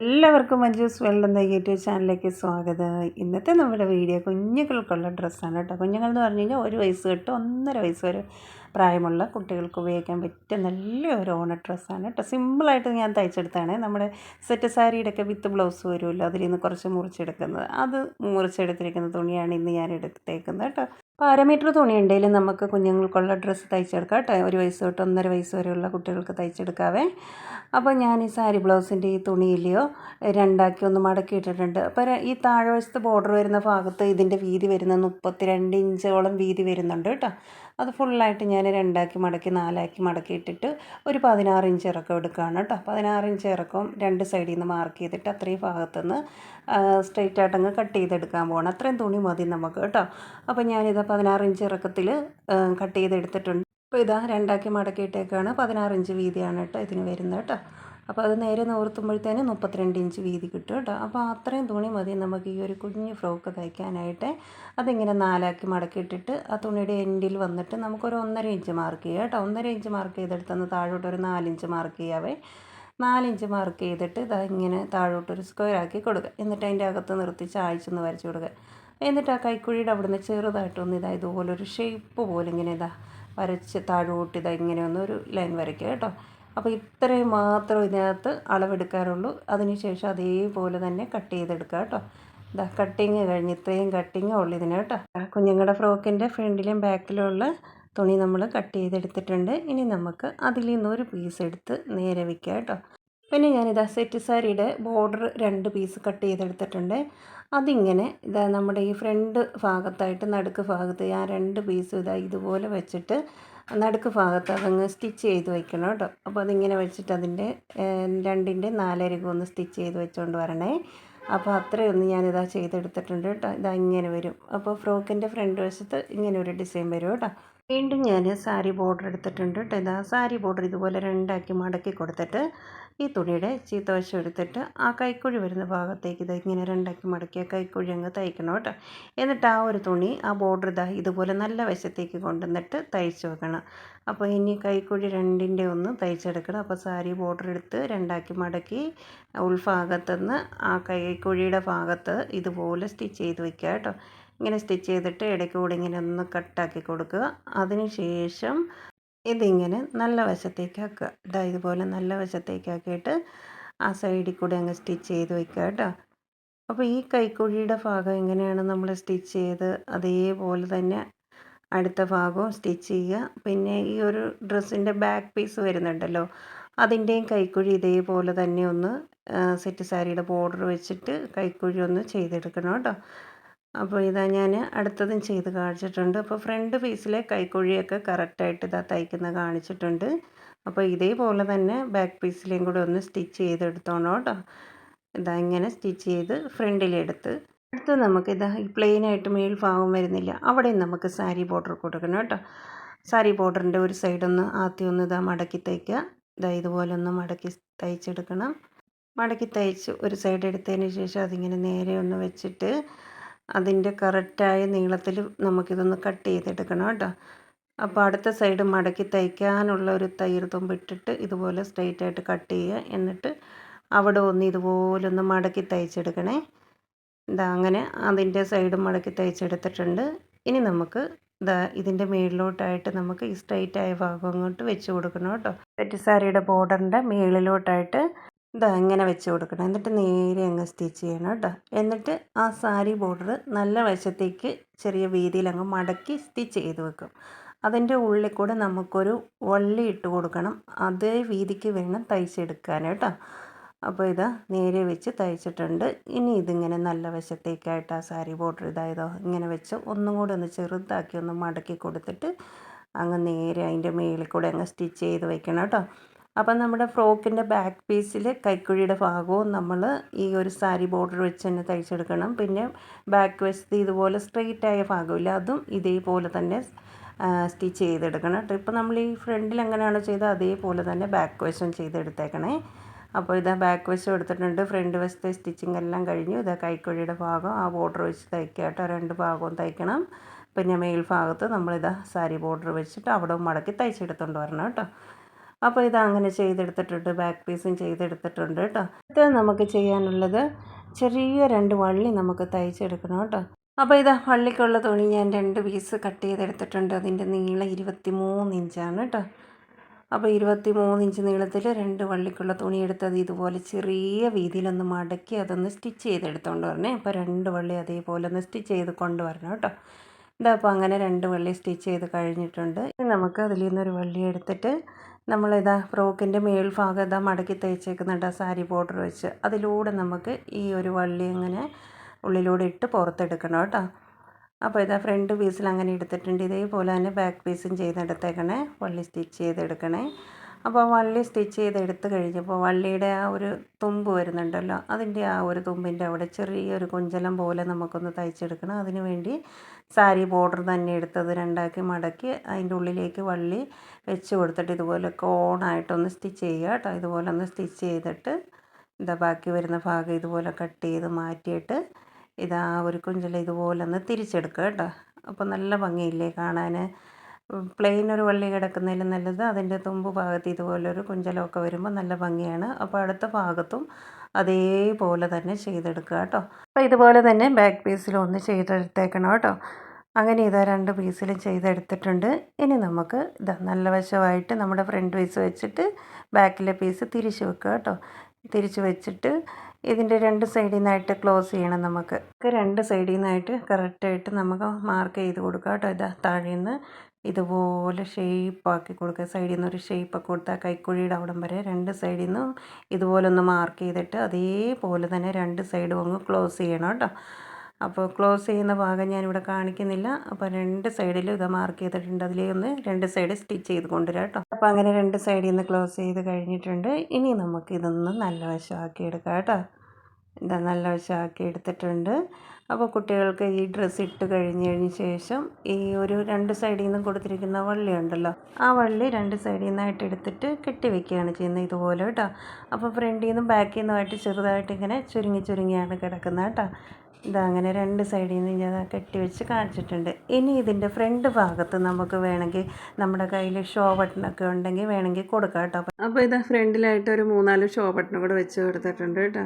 എല്ലാവർക്കും മഞ്ജൂസ് വെള്ളം യൂട്യൂബ് ചാനലിലേക്ക് സ്വാഗതം. ഇന്നത്തെ നമ്മുടെ വീഡിയോ കുഞ്ഞുങ്ങൾക്കുള്ള ഡ്രസ്സാണ് കേട്ടോ. കുഞ്ഞുങ്ങൾ എന്ന് പറഞ്ഞു കഴിഞ്ഞാൽ ഒരു വയസ്സ് തൊട്ട് ഒന്നര വയസ്സ് വരെ പ്രായമുള്ള കുട്ടികൾക്ക് ഉപയോഗിക്കാൻ പറ്റിയ നല്ല ഒരു ഓണ ഡ്രസ്സാണ് കേട്ടോ. സിമ്പിളായിട്ട് ഞാൻ തയ്ച്ചെടുത്താണ് നമ്മുടെ സെറ്റ് സാരിയുടെ ഒക്കെ വിത്ത് ബ്ലൗസ് വരുമല്ലോ അതിൽ നിന്ന് കുറച്ച് മുറിച്ചെടുക്കുന്നത്. അത് മുറിച്ചെടുത്തിരിക്കുന്ന തുണിയാണ് ഇന്ന് ഞാൻ എടുത്തേക്കുന്നത് കേട്ടോ. അപ്പോൾ അരമീറ്റർ തുണി ഉണ്ടെങ്കിൽ നമുക്ക് കുഞ്ഞുങ്ങൾക്കുള്ള ഡ്രസ്സ് തയ്ച്ചെടുക്കാം കേട്ടോ. ഒരു വയസ്സ് തൊട്ട് ഒന്നര വയസ്സ് വരെയുള്ള കുട്ടികൾക്ക് തയ്ച്ചെടുക്കാവേ. അപ്പോൾ ഞാൻ ഈ സാരി ബ്ലൗസിന്റെ ഈ തുണിയിലെയോ രണ്ടാക്കി ഒന്ന് മടക്കി ഇട്ടിട്ടുണ്ട്. അപ്പോൾ ഈ താഴ്വശത്ത് ബോർഡർ വരുന്ന ഭാഗത്ത് ഇതിന്റെ വീതി വരുന്ന മുപ്പത്തി രണ്ട് ഇഞ്ചോളം വീതി വരുന്നുണ്ട് കേട്ടോ. അത് ഫുള്ളായിട്ട് ഞാൻ രണ്ടാക്കി മടക്കി നാലാക്കി മടക്കി ഇട്ടിട്ട് ഒരു പതിനാറ് ഇഞ്ച് ഇറക്കം എടുക്കുകയാണ് കേട്ടോ. പതിനാറ് ഇഞ്ച് ഇറക്കം രണ്ട് സൈഡിൽ നിന്ന് മാർക്ക് ചെയ്തിട്ട് അത്രയും ഭാഗത്തുനിന്ന് സ്ട്രെയിറ്റ് ആയിട്ടങ്ങ് കട്ട് ചെയ്തെടുക്കാൻ പോകണം അത്രയും തുണി മതി നമുക്ക് കേട്ടോ. അപ്പോൾ ഞാനിത് പതിനാറ് ഇഞ്ച് ഇറക്കത്തിൽ കട്ട് ചെയ്തെടുത്തിട്ടുണ്ട്. അപ്പോൾ ഇതാ രണ്ടാക്കി മടക്കിയിട്ടേക്കാണ് പതിനാറ് ഇഞ്ച് വീതിയാണ് കേട്ടോ ഇതിന് വരുന്നത് കേട്ടോ. അപ്പോൾ അത് നേരെ നോർത്തുമ്പോഴത്തേന് മുപ്പത്തിരണ്ട് ഇഞ്ച് വീതി കിട്ടും കേട്ടോ. അപ്പോൾ അത്രയും തുണി മതി നമുക്ക് ഈ ഒരു കുഞ്ഞ് ഫ്രോക്ക് തയ്ക്കാനായിട്ട്. അതിങ്ങനെ നാലാക്കി മടക്കിയിട്ടിട്ട് ആ തുണിയുടെ എൻഡിൽ വന്നിട്ട് നമുക്കൊരു ഒന്നര ഇഞ്ച് മാർക്ക് ചെയ്യാം കേട്ടോ. ഒന്നര ഇഞ്ച് മാർക്ക് ചെയ്തെടുത്തെന്ന് താഴോട്ട് ഒരു നാലിഞ്ച് മാർക്ക് ചെയ്യാവേ നാലിഞ്ച് മാർക്ക് ചെയ്തിട്ട് ഇതാ ഇങ്ങനെ താഴോട്ടൊരു സ്ക്വയർ ആക്കി കൊടുക്കുക. എന്നിട്ട് അതിന്റെ അകത്ത് നിർത്തി ചായച്ചൊന്ന് വരച്ച് കൊടുക്കുക. എന്നിട്ട് ആ കൈക്കുഴിയുടെ അവിടുന്ന് ചെറുതായിട്ടൊന്ന് ഇതാ ഇതുപോലൊരു ഷേപ്പ് പോലെ ഇങ്ങനെ ഇതാ വരച്ച് താഴോട്ട് ഇതാ ഇങ്ങനെ ഒന്ന് ഒരു ലൈൻ വരയ്ക്കുക കേട്ടോ. അപ്പോൾ ഇത്രയും മാത്രം ഇതിനകത്ത് അളവെടുക്കാറുള്ളൂ. അതിനുശേഷം അതേപോലെ തന്നെ കട്ട് ചെയ്തെടുക്കുക കേട്ടോ. ഇതാ കട്ടിങ് കഴിഞ്ഞ് ഇത്രയും കട്ടിങ് ഉള്ളു ഇതിന് കേട്ടോ. കുഞ്ഞുങ്ങളുടെ ഫ്രോക്കിന്റെ ഫ്രണ്ടിലും ബാക്കിലും ഉള്ള തുണി നമ്മൾ കട്ട് ചെയ്തെടുത്തിട്ടുണ്ട്. ഇനി നമുക്ക് അതിൽ നിന്ന് ഒരു പീസ് എടുത്ത് നേരെ വയ്ക്കുക കേട്ടോ. പിന്നെ ഞാനിതാ സെറ്റ് സാരിയുടെ ബോർഡർ രണ്ട് പീസ് കട്ട് ചെയ്തെടുത്തിട്ടുണ്ട്. അതിങ്ങനെ ഇതാ നമ്മുടെ ഈ ഫ്രണ്ട് ഭാഗത്തായിട്ട് നടുക്ക് ഭാഗത്ത് ആ രണ്ട് പീസും ഇതാ ഇതുപോലെ വെച്ചിട്ട് നടുക്ക് ഭാഗത്ത് അതങ്ങ് സ്റ്റിച്ച് ചെയ്ത് വെക്കണം കേട്ടോ. അപ്പോൾ അതിങ്ങനെ വെച്ചിട്ട് അതിന്റെ രണ്ടിന്റെ നാലരികം ഒന്ന് സ്റ്റിച്ച് ചെയ്ത് വെച്ചുകൊണ്ട് വരണേ. അപ്പോൾ അത്രയൊന്ന് ഞാനിതാ ചെയ്തെടുത്തിട്ടുണ്ട് കേട്ടോ. ഇതാ ഇങ്ങനെ വരും. അപ്പോൾ ഫ്രോക്കിന്റെ ഫ്രണ്ട് വശത്ത് ഇങ്ങനെ ഒരു ഡിസൈൻ വരും കേട്ടോ. വീണ്ടും ഞാൻ സാരി ബോർഡർ എടുത്തിട്ടുണ്ട് കേട്ടോ. ഇതാ സാരി ബോർഡർ ഇതുപോലെ രണ്ടാക്കി മടക്കി കൊടുത്തിട്ട് ഈ തുണിയുടെ ചീത്തവശം എടുത്തിട്ട് ആ കൈക്കുഴി വരുന്ന ഭാഗത്തേക്ക് ഇത് ഇങ്ങനെ രണ്ടാക്കി മടക്കിയ കൈക്കുഴി അങ്ങ് തയ്ക്കണം കേട്ടോ. എന്നിട്ട് ആ ഒരു തുണി ആ ബോർഡർ ഇതാ ഇതുപോലെ നല്ല വശത്തേക്ക് കൊണ്ടുവന്നിട്ട് തയ്ച്ച് വെക്കണം. അപ്പോൾ ഇനി കൈക്കുഴി രണ്ടിന്റെ ഒന്ന് തയ്ച്ചെടുക്കണം. അപ്പോൾ സാരി ബോർഡർ എടുത്ത് രണ്ടാക്കി മടക്കി ഉൾഭാഗത്തുനിന്ന് ആ കൈക്കുഴിയുടെ ഭാഗത്ത് ഇതുപോലെ സ്റ്റിച്ച് ചെയ്ത് വയ്ക്കുക കേട്ടോ. ഇങ്ങനെ സ്റ്റിച്ച് ചെയ്തിട്ട് ഇടയ്ക്ക് കൂടി ഇങ്ങനെ ഒന്ന് കട്ടാക്കി കൊടുക്കുക. അതിന് ശേഷം ഇതിങ്ങനെ നല്ല വശത്തേക്ക് ആക്കുക ഇതാ ഇതുപോലെ നല്ല വശത്തേക്കാക്കിയിട്ട് ആ സൈഡിൽ കൂടെ അങ്ങ് സ്റ്റിച്ച് ചെയ്ത് വയ്ക്കുക കേട്ടോ. അപ്പോൾ ഈ കൈക്കുഴിയുടെ ഭാഗം എങ്ങനെയാണ് നമ്മൾ സ്റ്റിച്ച് ചെയ്ത് അതേപോലെ തന്നെ അടുത്ത ഭാഗവും സ്റ്റിച്ച് ചെയ്യുക. പിന്നെ ഈ ഒരു ഡ്രസ്സിന്റെ ബാക്ക് പീസ് വരുന്നുണ്ടല്ലോ അതിന്റെയും കൈക്കുഴി ഇതേപോലെ തന്നെ ഒന്ന് സെറ്റ് സാരിയുടെ ബോർഡർ വെച്ചിട്ട് കൈക്കുഴി ഒന്ന് ചെയ്തെടുക്കണം കേട്ടോ. അപ്പോൾ ഇതാ ഞാൻ അടുത്തതും ചെയ്ത് കാണിച്ചിട്ടുണ്ട്. അപ്പോൾ ഫ്രണ്ട് പീസിലെ കൈക്കുഴിയൊക്കെ കറക്റ്റായിട്ട് ഇതാ തയ്ക്കുന്ന കാണിച്ചിട്ടുണ്ട്. അപ്പോൾ ഇതേപോലെ തന്നെ ബാക്ക് പീസിലേയും കൂടെ ഒന്ന് സ്റ്റിച്ച് ചെയ്തെടുത്തോണം കേട്ടോ. ഇതാ ഇങ്ങനെ സ്റ്റിച്ച് ചെയ്ത് ഫ്രണ്ടിലെടുത്ത്. അടുത്ത് നമുക്ക് ഇതാ ഈ പ്ലെയിനായിട്ട് മേൽഭാഗം വരുന്നില്ല. അവിടെയും നമുക്ക് സാരി ബോർഡർ കൊടുക്കണം കേട്ടോ. സാരി ബോർഡറിന്റെ ഒരു സൈഡൊന്ന് ആദ്യം ഒന്ന് ഇതാ മടക്കി തയ്ക്കുക. ഇതാ ഇതുപോലെ ഒന്ന് മടക്കി തയ്ച്ചെടുക്കണം. മടക്കി തയ്ച്ച് ഒരു സൈഡ് എടുത്തതിന് ശേഷം അതിങ്ങനെ നേരെ ഒന്ന് വെച്ചിട്ട് അതിന്റെ കറക്റ്റായ നീളത്തിൽ നമുക്കിതൊന്ന് കട്ട് ചെയ്തെടുക്കണം കേട്ടോ. അപ്പോൾ അടുത്ത സൈഡ് മടക്കി തയ്ക്കാനുള്ള ഒരു തയ്യൽ തുമ്പിട്ടിട്ട് ഇതുപോലെ സ്ട്രെയിറ്റ് ആയിട്ട് കട്ട് ചെയ്യുക. എന്നിട്ട് അവിടെ ഒന്ന് ഇതുപോലെ ഒന്ന് മടക്കി തയ്ച്ചെടുക്കണേ. ഇതാ അങ്ങനെ അതിന്റെ സൈഡ് മടക്കി തയ്ച്ചെടുത്തിട്ടുണ്ട്. ഇനി നമുക്ക് ഇതാ ഇതിന്റെ മേളിലോട്ടായിട്ട് നമുക്ക് ഈ സ്ട്രെയിറ്റ് ആയ ഭാഗം അങ്ങോട്ട് വെച്ച് കൊടുക്കണം കേട്ടോ. സെറ്റ് സാരിയുടെ ബോർഡറിന്റെ മേളിലോട്ടായിട്ട് ഇതാ ഇങ്ങനെ വെച്ച് കൊടുക്കണം. എന്നിട്ട് നേരെ അങ്ങ് സ്റ്റിച്ച് ചെയ്യണം കേട്ടോ. എന്നിട്ട് ആ സാരി ബോർഡർ നല്ല വശത്തേക്ക് ചെറിയ വീതിയിൽ അങ്ങ് മടക്കി സ്റ്റിച്ച് ചെയ്ത് വെക്കും. അതിന്റെ ഉള്ളിൽ കൂടെ നമുക്കൊരു വള്ളി ഇട്ട് കൊടുക്കണം. അതേ വീതിക്ക് വേണം തയ്ച്ചെടുക്കാൻ കേട്ടോ. അപ്പോൾ ഇതാ നേരെ വെച്ച് തയ്ച്ചിട്ടുണ്ട്. ഇനി ഇതിങ്ങനെ നല്ല വശത്തേക്കായിട്ട് ആ സാരി ബോർഡർ ഇതായതോ ഇങ്ങനെ വെച്ച് ഒന്നും കൂടെ ഒന്ന് ചെറുതാക്കി ഒന്ന് മടക്കി കൊടുത്തിട്ട് അങ്ങ് നേരെ അതിന്റെ മേളിൽ കൂടെ അങ്ങ് സ്റ്റിച്ച് ചെയ്ത് വെക്കണം കേട്ടോ. അപ്പം നമ്മുടെ ഫ്രോക്കിന്റെ ബാക്ക് പീസിൽ കൈക്കുഴിയുടെ ഭാഗവും നമ്മൾ ഈ ഒരു സാരി ബോർഡർ വെച്ച് തന്നെ തയ്ച്ചെടുക്കണം. പിന്നെ ബാക്ക് വശത്ത് ഇതുപോലെ സ്ട്രെയിറ്റ് ആയ ഭാഗമില്ല. അതും ഇതേപോലെ തന്നെ സ്റ്റിച്ച് ചെയ്തെടുക്കണം കേട്ടോ. നമ്മൾ ഈ ഫ്രണ്ടിൽ എങ്ങനെയാണോ ചെയ്തത് അതേപോലെ തന്നെ ബാക്ക് വശം ചെയ്തെടുത്തേക്കണേ. അപ്പോൾ ഇതാ ബാക്ക് വശം എടുത്തിട്ടുണ്ട്. ഫ്രണ്ട് വശത്തെ സ്റ്റിച്ചിങ് എല്ലാം കഴിഞ്ഞു. ഇതാ കൈക്കുഴിയുടെ ഭാഗം ആ ബോർഡർ വെച്ച് തയ്ക്കുക കേട്ടോ. രണ്ട് ഭാഗവും തയ്ക്കണം. പിന്നെ മേൽ ഭാഗത്ത് നമ്മളിതാ സാരി ബോർഡർ വെച്ചിട്ട് അവിടെ മടക്കി തയ്ച്ചെടുത്തുകൊണ്ട് വരണം കേട്ടോ. അപ്പോൾ ഇത് അങ്ങനെ ചെയ്തെടുത്തിട്ടുണ്ട് ബാക്ക് പീസും ചെയ്തെടുത്തിട്ടുണ്ട് കേട്ടോ. ഇത് നമുക്ക് ചെയ്യാനുള്ളത് ചെറിയ രണ്ട് വള്ളി നമുക്ക് തയ്ച്ചെടുക്കണം കേട്ടോ. അപ്പോൾ ഇതാ വള്ളിക്കുള്ള തുണി ഞാൻ രണ്ട് പീസ് കട്ട് ചെയ്തെടുത്തിട്ടുണ്ട്. അതിന്റെ നീളം ഇരുപത്തി മൂന്ന് ഇഞ്ചാണ് കേട്ടോ. അപ്പോൾ ഇരുപത്തി മൂന്ന് ഇഞ്ച് നീളത്തിൽ രണ്ട് വള്ളിക്കുള്ള തുണി എടുത്തത് ഇതുപോലെ ചെറിയ വീതിയിലൊന്ന് മടക്കി അതൊന്ന് സ്റ്റിച്ച് ചെയ്തെടുത്തോണ്ട് വരണേ. അപ്പോൾ രണ്ട് വള്ളി അതേപോലെ ഒന്ന് സ്റ്റിച്ച് ചെയ്ത് കൊണ്ടുവരണം കേട്ടോ. ഇതാ അപ്പോൾ അങ്ങനെ രണ്ട് വള്ളി സ്റ്റിച്ച് ചെയ്ത് കഴിഞ്ഞിട്ടുണ്ട്. നമുക്ക് അതിൽ നിന്നൊരു വള്ളി എടുത്തിട്ട് നമ്മളിതാ ഫ്രോക്കിന്റെ മേൽഭാഗം ഇതാ മടക്കി തയ്ച്ചേക്കുന്നുണ്ട് ആ സാരി ബോർഡർ വെച്ച് അതിലൂടെ നമുക്ക് ഈ ഒരു വള്ളി ഇങ്ങനെ ഉള്ളിലൂടെ ഇട്ട് പുറത്തെടുക്കണം കേട്ടോ. അപ്പോൾ ഇതാ ഫ്രണ്ട് പീസിൽ അങ്ങനെ എടുത്തിട്ടുണ്ട്. ഇതേപോലെ തന്നെ ബാക്ക് പീസും ചെയ്തെടുത്തേക്കണേ. വള്ളി സ്റ്റിച്ച് ചെയ്തെടുക്കണേ. അപ്പോൾ വള്ളി സ്റ്റിച്ച് ചെയ്ത് എടുത്തു കഴിഞ്ഞപ്പോൾ വള്ളിയുടെ ആ ഒരു തുമ്പ് വരുന്നുണ്ടല്ലോ അതിന്റെ ആ ഒരു തുമ്പിന്റെ അവിടെ ചെറിയൊരു കുഞ്ചലം പോലെ നമുക്കൊന്ന് തയ്ച്ചെടുക്കണം. അതിന് വേണ്ടി സാരി ബോർഡർ തന്നെ എടുത്തത് രണ്ടാക്കി മടക്കി അതിന്റെ ഉള്ളിലേക്ക് വള്ളി വെച്ച് കൊടുത്തിട്ട് ഇതുപോലെ കോണായിട്ടൊന്ന് സ്റ്റിച്ച് ചെയ്യുക കേട്ടോ. ഇതുപോലെ ഒന്ന് സ്റ്റിച്ച് ചെയ്തിട്ട് ഇതാ ബാക്കി വരുന്ന ഭാഗം ഇതുപോലെ കട്ട് ചെയ്ത് മാറ്റിയിട്ട് ഇതാ ഒരു കുഞ്ചല ഇതുപോലെ ഒന്ന് തിരിച്ചെടുക്കുക കേട്ടോ. അപ്പോൾ നല്ല ഭംഗിയില്ലേ കാണാൻ പ്ലെയിൻ ഒരു വള്ളി കിടക്കുന്നതിലും നല്ലത് അതിന്റെ തുമ്പ് ഭാഗത്ത് ഇതുപോലൊരു കുഞ്ചലമൊക്കെ വരുമ്പോൾ നല്ല ഭംഗിയാണ്. അപ്പോൾ അടുത്ത ഭാഗത്തും അതേപോലെ തന്നെ ചെയ്തെടുക്കുക കേട്ടോ. അപ്പോൾ ഇതുപോലെ തന്നെ ബാക്ക് പീസിലും ഒന്ന് ചെയ്തെടുത്തേക്കണം കേട്ടോ. അങ്ങനെ ഇതാ രണ്ട് പീസിലും ചെയ്തെടുത്തിട്ടുണ്ട്. ഇനി നമുക്ക് ഇതാ നല്ല വശമായിട്ട് നമ്മുടെ ഫ്രണ്ട് പീസ് വെച്ചിട്ട് ബാക്കിലെ പീസ് തിരിച്ച് വെക്കുക കേട്ടോ. തിരിച്ച് വെച്ചിട്ട് ഇതിന്റെ രണ്ട് സൈഡിൽ നിന്നായിട്ട് ക്ലോസ് ചെയ്യണം നമുക്ക്. രണ്ട് സൈഡിൽ നിന്നായിട്ട് കറക്റ്റായിട്ട് നമുക്ക് മാർക്ക് ചെയ്ത് കൊടുക്കുക കേട്ടോ. ഇതാ താഴെ നിന്ന് ഇതുപോലെ ഷേപ്പാക്കി കൊടുക്കുക. സൈഡിൽ നിന്ന് ഒരു ഷേപ്പൊക്കെ കൊടുത്താൽ കൈക്കുഴിയുടെ അവിടം വരെ രണ്ട് സൈഡിൽ നിന്നും ഇതുപോലെ ഒന്ന് മാർക്ക് ചെയ്തിട്ട് അതേപോലെ തന്നെ രണ്ട് സൈഡും അങ്ങ് ക്ലോസ് ചെയ്യണം കേട്ടോ. അപ്പോൾ ക്ലോസ് ചെയ്യുന്ന ഭാഗം ഞാനിവിടെ കാണിക്കുന്നില്ല. അപ്പോൾ രണ്ട് സൈഡിലും ഇത് മാർക്ക് ചെയ്തിട്ടുണ്ട്. അതിലേ ഒന്ന് രണ്ട് സൈഡ് സ്റ്റിച്ച് ചെയ്ത് കൊണ്ടുവരാം കേട്ടോ. അപ്പോൾ അങ്ങനെ രണ്ട് സൈഡിൽ നിന്ന് ക്ലോസ് ചെയ്ത് കഴിഞ്ഞിട്ടുണ്ട്. ഇനി നമുക്ക് ഇതൊന്ന് നല്ല വശമാക്കി എടുക്കാം കേട്ടോ. ഇതാ നല്ല വശമാക്കി എടുത്തിട്ടുണ്ട്. അപ്പോൾ കുട്ടികൾക്ക് ഈ ഡ്രസ്സ് ഇട്ട് കഴിഞ്ഞതിന് ശേഷം ഈ ഒരു രണ്ട് സൈഡിൽ നിന്നും കൊടുത്തിരിക്കുന്ന വള്ളി ഉണ്ടല്ലോ ആ വള്ളി രണ്ട് സൈഡിൽ നിന്നായിട്ട് എടുത്തിട്ട് കെട്ടി വെക്കുകയാണ് ചെയ്യുന്നത് ഇതുപോലെ കേട്ടോ. അപ്പോൾ ഫ്രണ്ടിൽ നിന്നും ബാക്കിൽ നിന്നുമായിട്ട് ചെറുതായിട്ട് ഇങ്ങനെ ചുരുങ്ങി ചുരുങ്ങിയാണ് കിടക്കുന്നത് കേട്ടോ. ഇതാ അങ്ങനെ രണ്ട് സൈഡിൽ നിന്ന് ഞാൻ കെട്ടി വെച്ച് കാണിച്ചിട്ടുണ്ട്. ഇനി ഇതിന്റെ ഫ്രണ്ട് ഭാഗത്ത് നമുക്ക് വേണമെങ്കിൽ നമ്മുടെ കയ്യിൽ ഷോ ബട്ടണൊക്കെ ഉണ്ടെങ്കിൽ വേണമെങ്കിൽ കൊടുക്കാം കേട്ടോ. അപ്പോൾ ഇതാ ഫ്രണ്ടിലായിട്ട് ഒരു മൂന്നാൽ ഷോ ബട്ടൺ കൂടെ വെച്ച് കൊടുത്തിട്ടുണ്ട് കേട്ടോ.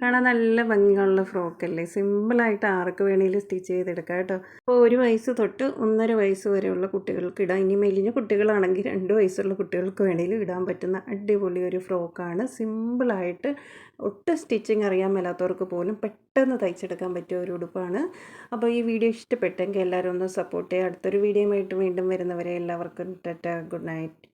കാണാൻ നല്ല ഭംഗിയുള്ള ഫ്രോക്കല്ലേ? സിമ്പിളായിട്ട് ആർക്ക് വേണമെങ്കിലും സ്റ്റിച്ച് ചെയ്തെടുക്കാം കേട്ടോ. അപ്പോൾ ഒരു വയസ്സ് തൊട്ട് ഒന്നര വയസ്സ് വരെയുള്ള കുട്ടികൾക്ക് ഇടാം. ഇനി മെലിഞ്ഞ കുട്ടികളാണെങ്കിൽ രണ്ട് വയസ്സുള്ള കുട്ടികൾക്ക് വേണമെങ്കിലും ഇടാൻ പറ്റുന്ന അടിപൊളി ഒരു ഫ്രോക്കാണ്. സിമ്പിളായിട്ട് ഒട്ടും സ്റ്റിച്ചിങ് അറിയാൻ മേലാത്തവർക്ക് പോലും പെട്ടെന്ന് തയ്ച്ചെടുക്കാൻ പറ്റിയ ഒരു ഉടുപ്പാണ്. അപ്പോൾ ഈ വീഡിയോ ഇഷ്ടപ്പെട്ടെങ്കിൽ എല്ലാവരും ഒന്ന് സപ്പോർട്ട് ചെയ്യുക. അടുത്തൊരു ആയിട്ട് വീണ്ടും വരുന്നവരെ എല്ലാവർക്കും ടാറ്റ ഗുഡ് നൈറ്റ്.